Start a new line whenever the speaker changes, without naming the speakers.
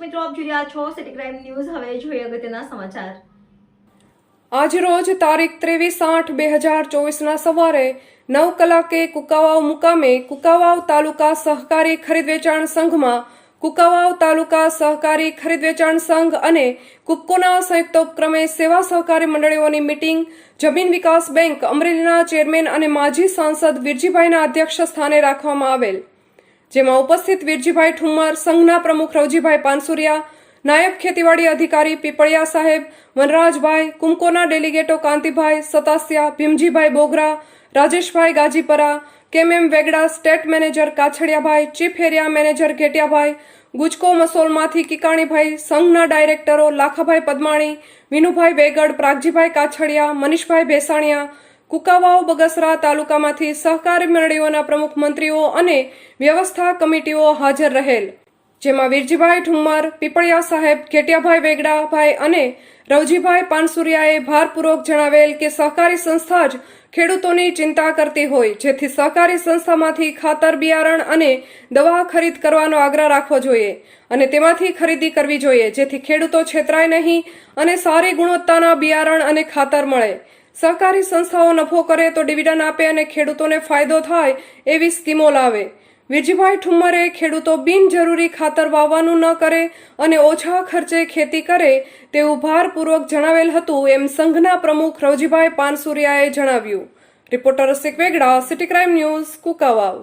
મિત્રો સમાચાર.
આજરોજ તારીખ ત્રેવીસ આઠ બે હજાર ચોવીસના સવારે નવ કલાકે કુકાવાવ મુકામે કુકાવાવ તાલુકા સહકારી ખરીદ વેચાણ સંઘમાં કુકાવાવ તાલુકા સહકારી ખરીદ વેચાણ સંઘ અને કુક્કોના સંયુક્ત ઉપક્રમે સેવા સહકારી મંડળીઓની મીટિંગ જમીન વિકાસ બેંક અમરેલીના ચેરમેન અને માજી સાંસદ વિરજીભાઈના અધ્યક્ષ સ્થાને રાખવામાં આવેલ. જેમાં ઉપસ્થિત વીરજીભાઈ ઠુમ્મર, સંઘના પ્રમુખ રવજીભાઈ પાનસુરિયા, નાયબ ખેતીવાડી અધિકારી પીપળિયા સાહેબ, વનરાજભાઈ, કુમકોના ડેલિગેટો Kantibhai, Satasiya, Bhimjibhai Bogra, Rajeshbhai Gajipara KM Vegda state manager Kachhadiyabhai, chief area manager Ghetiyabhai, Gujco મસોલમાંથી કિકાણીભાઈ, સંઘના ડાયરેક્ટરો લાખાભાઈ પદમાણી, વિનુભાઈ વેગડ, પ્રાગજીભાઈ કાછડિયા, મનીષભાઈ ભેસાણિયા કુકાવાવ બગસરા તાલુકામાંથી સહકારી મંડળીઓના પ્રમુખ મંત્રીઓ અને વ્યવસ્થા કમિટીઓ હાજર રહેલ. જેમાં વીરજીભાઈ ઠુમ્મર, પીપળિયા સાહેબ ઘેટિયાભાઈ વેગડાભાઈ અને રવજીભાઈ પાનસુરિયાએ ભારપૂર્વક જણાવેલ કે સહકારી સંસ્થા જ ખેડૂતોની ચિંતા કરતી હોય, જેથી સહકારી સંસ્થામાંથી ખાતર, બિયારણ અને દવા ખરીદ કરવાનો આગ્રહ રાખવો જોઈએ અને તેમાંથી ખરીદી કરવી જોઈએ, જેથી ખેડૂતો છેતરાય નહીં અને સારી ગુણવત્તાના બિયારણ અને ખાતર મળે. સહકારી સંસ્થાઓ નફો કરે તો ડિવિડન્ડ આપે અને ખેડૂતોને ફાયદો થાય એવી સ્કીમો લાવે. વિરજીભાઈ ઠુમ્મરે ખેડૂતો બિનજરૂરી ખાતર વાવવાનું ન કરે અને ઓછા ખર્ચે ખેતી કરે તેવું ભારપૂર્વક જણાવેલ હતું એમ સંઘના પ્રમુખ રવજીભાઈ પાનસુરિયાએ જણાવ્યું. રિપોર્ટર સિક Vegda, city crime news, Kukavav.